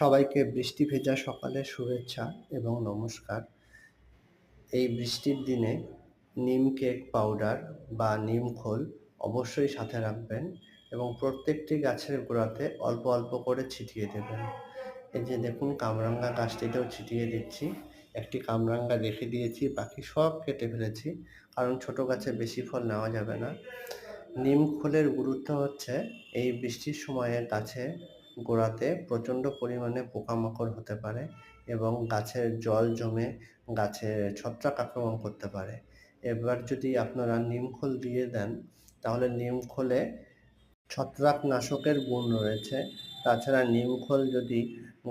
সবাইকে বৃষ্টি ভেজা সকালের শুভেচ্ছা এবং নমস্কার। এই বৃষ্টির দিনে নিম কেক পাউডার বা নিম খোল অবশ্যই সাথে রাখবেন এবং প্রত্যেকটি গাছের গোড়াতে অল্প অল্প করে ছিটিয়ে দেবেন। এই যে দেখুন কামরাঙ্গা গাছটিতেও ছিটিয়ে দিচ্ছি। একটি কামরাঙ্গা রেখে দিয়েছি, বাকি সব কেটে ফেলেছি, কারণ ছোট গাছে বেশি ফল নেওয়া যাবে না। নিম খোলের গুরুত্ব হচ্ছে এই বৃষ্টির সময়ে গাছে গোড়াতে প্রচণ্ড পরিমাণে পোকামাকড় হতে পারে এবং গাছের জল জমে গাছে ছত্রাক আক্রমণ করতে পারে। এবার যদি আপনারা নিমখোল দিয়ে দেন, তাহলে নিমখোলে ছত্রাকনাশকের গুণ রয়েছে। তাছাড়া নিমখোল যদি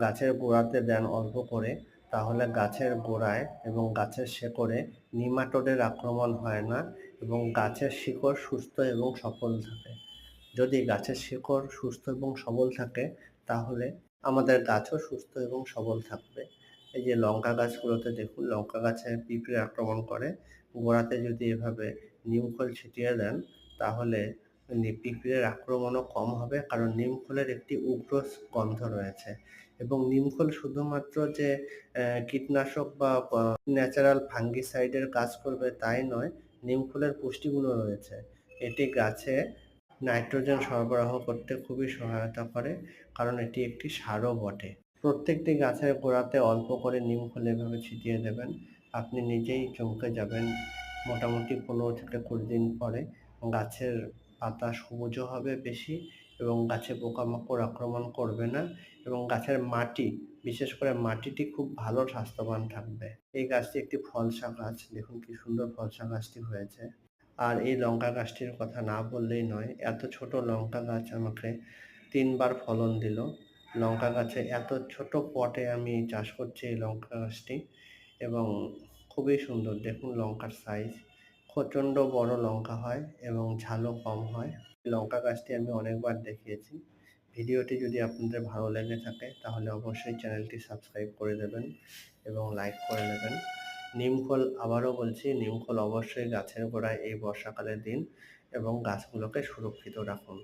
গাছের গোড়াতে দেন অল্প করে, তাহলে গাছের গোড়ায় এবং গাছের শেকড়ে নিমাটোডের আক্রমণ হয় না এবং গাছের শিকড় সুস্থ এবং সফল থাকে। যদি গাছের শিকড় সুস্থ এবং সবল থাকে, তাহলে আমাদের গাছও সুস্থ এবং সবল থাকবে। এই যে লঙ্কা গাছগুলোতে দেখুন, লঙ্কা গাছে পিঁপড়ে আক্রমণ করে। গোড়াতে যদি এভাবে নিমখোল ছিটিয়ে দেন, তাহলে পিঁপড়ের আক্রমণও কম হবে, কারণ নিমখোলের একটি উগ্র গন্ধ রয়েছে। এবং নিমখোল শুধুমাত্র যে কীটনাশক বা ন্যাচারাল ফাঙ্গিসাইডের কাজ করবে তাই নয় নিমখোলের পুষ্টিগুণও রয়েছে। এটি গাছে নাইট্রোজেন সরবরাহ করতে খুবই সহায়তা করে, কারণ এটি একটি সারও বটে। প্রত্যেকটি গাছের গোড়াতে অল্প করে নিম খোল এভাবে ছিটিয়ে দেবেন। আপনি নিজেই চমকে যাবেন মোটামুটি পনেরো থেকে কুড়ি দিন পরে। গাছের পাতা সবুজও হবে বেশি এবং গাছে পোকামাকড় আক্রমণ করবে না এবং গাছের মাটি, বিশেষ করে মাটিটি খুব ভালো স্বাস্থ্যবান থাকবে। এই গাছটি একটি ফলসা গাছ। দেখুন কি সুন্দর ফলসা গাছটি হয়েছে। আর এই লঙ্কা গাছটির কথা না বললেই নয়, এত ছোট লঙ্কা গাছ আমাকে তিনবার ফলন দিল। লঙ্কা গাছে এত ছোট পটে আমি চাষ করছি এই লঙ্কা গাছটি এবং খুবই সুন্দর। দেখুন লঙ্কার সাইজ প্রচণ্ড বড় লঙ্কা হয় এবং ঝালও কম হয়। লঙ্কা গাছটি আমি অনেকবার দেখিয়েছি। ভিডিওটি যদি আপনাদের ভালো লেগে থাকে, তাহলে অবশ্যই চ্যানেলটি সাবস্ক্রাইব করে দেবেন এবং লাইক করে নেবেন। নিমখোল আবারও বলছি নিমকল অবশ্যই গাছের গোড়ায় এই বর্ষাকালের দিন এবং গাছগুলোকে সুরক্ষিত রাখুন।